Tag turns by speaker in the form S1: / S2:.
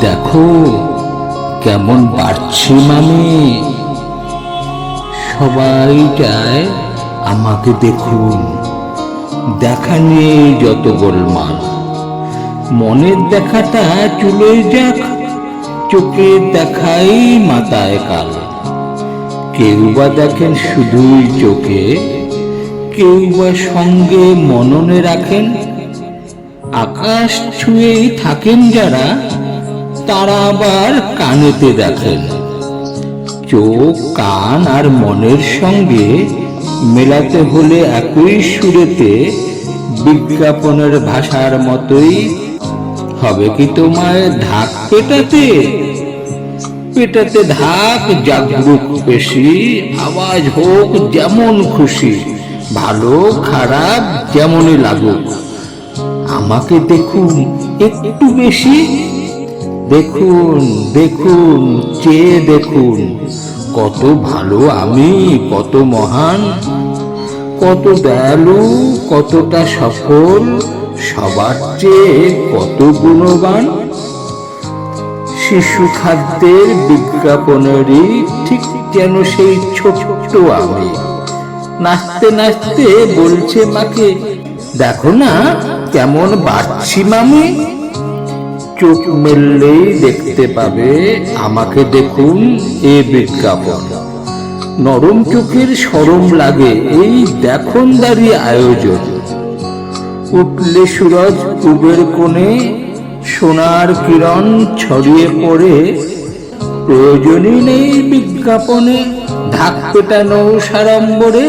S1: দেখো কেমন বাড়ছি মামি সবাই আমাকে দেখুন। দেখা নিয়ে যত গোলমাল। মনের দেখাটা চলে যাক, চোখের দেখাই মাথায় কাল। কেউ বা দেখেন শুধুই চোখে, কেউ বা সঙ্গে মননে রাখেন। আকাশ ছুঁয়েই থাকেন যারা তারা আবার কানেতে দেখেন। চোখ, কান আর মনের সঙ্গে মেলাতে হলে একই সুরেতে বিজ্ঞাপনের ভাষার মতোই হবে কি তোমায় ধাক পেটাতে? পেটাতে ঢাক জাগরুক পেশি আওয়াজ হোক যেমন খুশি, ভালো, খারাপ যেমনই লাগুক। আমাকে দেখুন একটু বেশি। দেখুন দেখুন, চেয়ে দেখুন, কত ভালো আমি, কত মহান, কত দয়ালু, কতটা সফল, সবার চেয়ে কত গুণবান। শিশু খাদ্যের বিজ্ঞাপনেরই ঠিক যেন সেই ছোট্ট আমি। নাচতে নাচতে বলছে মাকে, দেখো না, কেমন বাড়ছি মামি। চোখ মেললেই দেখতে পাবে, আমাকে দেখুন এ বিজ্ঞাপন। নরম চোখের সরম লাগে এই দেখুন দাঁড়িয়ে আয়োজন। উঠলে সুরজ পূবের কোণে, সোনার কিরণ ছড়িয়ে পড়ে। প্রয়োজনই নেই বিজ্ঞাপনে, ঢাক পেটানো সাড়ম্বরে।